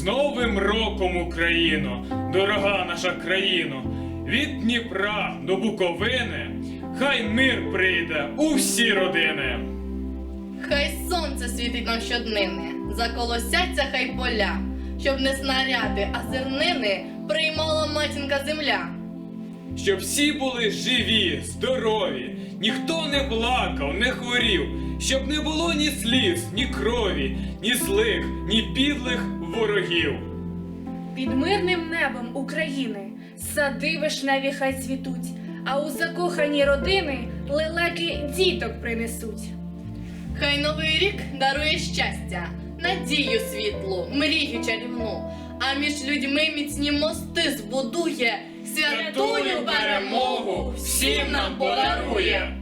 З Новим роком, Україно, дорога наша країно, від Дніпра до Буковини, хай мир прийде у всі родини. Хай сонце світить нам щоднини, заколосяться хай поля, щоб не снаряди, а зернини приймала матінка земля. Щоб всі були живі, здорові, ніхто не плакав, не хворів, щоб не було ні сліз, ні крові, ні злих, ні підлих ворогів. Під мирним небом України сади вишневі хай цвітуть, а у закохані родини лелеки діток принесуть. Хай новий рік дарує щастя, надію світлу, мрію чарівну, а між людьми міцні мости збудує, святую перемогу всім нам подарує.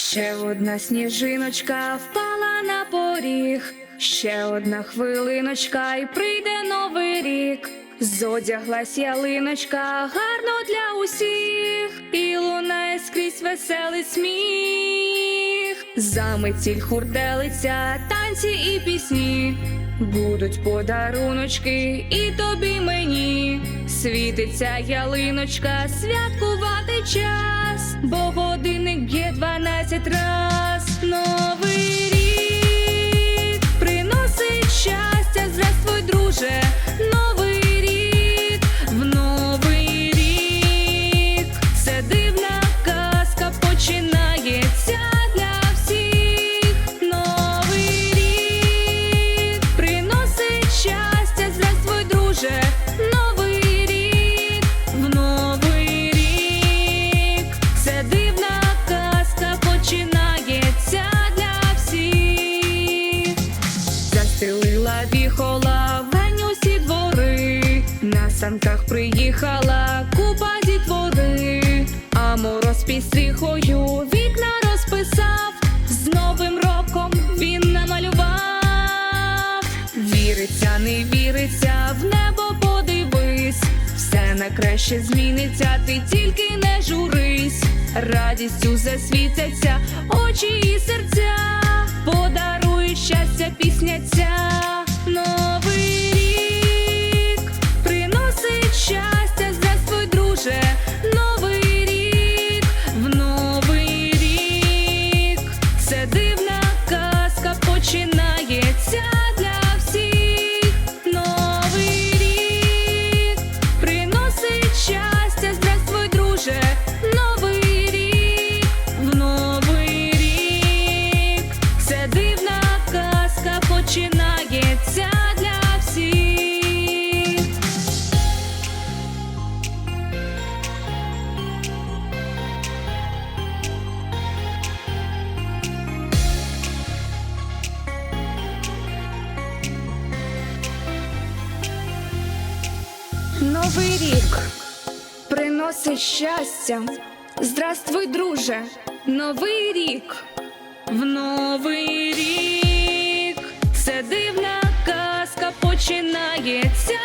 Ще одна сніжиночка впала на поріг, ще одна хвилиночка, і прийде новий рік. Зодяглась ялиночка гарно для усіх, і лунає скрізь веселий сміх. Заметіль хурделиця, танці і пісні. Будуть подаруночки і тобі мені. Світиться ялиночка, святкувати час, бо годинник б'є дванадцять detrás. Санках приїхала купа дітвори, а мороз під стріхою вікна розписав, з новим роком він намалював. Віриться, не віриться, в небо подивись, все на краще зміниться, ти тільки не журись, радістю засвітяться очі і серця, подарує щастя пісня ця. Новий рік приносить щастя. Здравствуй, друже, новий рік. В новий рік це дивна казка починається